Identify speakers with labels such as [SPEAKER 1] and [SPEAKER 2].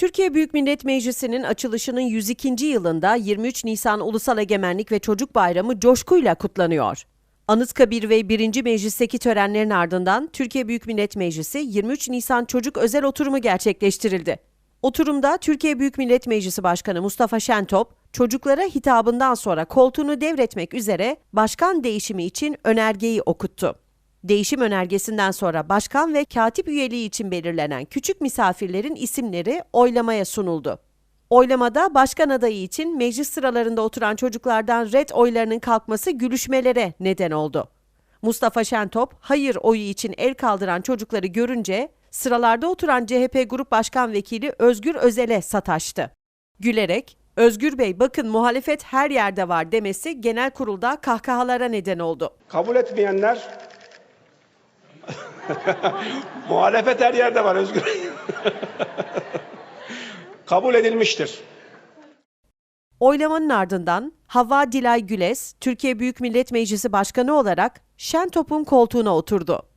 [SPEAKER 1] Türkiye Büyük Millet Meclisi'nin açılışının 102. yılında 23 Nisan Ulusal Egemenlik ve Çocuk Bayramı coşkuyla kutlanıyor. Anıtkabir ve 1. Meclis'teki törenlerin ardından Türkiye Büyük Millet Meclisi 23 Nisan Çocuk Özel Oturumu gerçekleştirildi. Oturumda Türkiye Büyük Millet Meclisi Başkanı Mustafa Şentop, çocuklara hitabından sonra koltuğunu devretmek üzere başkan değişimi için önergeyi okuttu. Değişim önergesinden sonra başkan ve katip üyeliği için belirlenen küçük misafirlerin isimleri oylamaya sunuldu. Oylamada başkan adayı için meclis sıralarında oturan çocuklardan red oylarının kalkması gülüşmelere neden oldu. Mustafa Şentop hayır oyu için el kaldıran çocukları görünce sıralarda oturan CHP Grup Başkan Vekili Özgür Özel'e sataştı. Gülerek Özgür Bey bakın muhalefet her yerde var demesi genel kurulda kahkahalara neden oldu.
[SPEAKER 2] Kabul etmeyenler muhalefet her yerde var Özgür. Kabul edilmiştir.
[SPEAKER 1] Oylamanın ardından Havva Dilay Güles, Türkiye Büyük Millet Meclisi Başkanı olarak Şentop'un koltuğuna oturdu.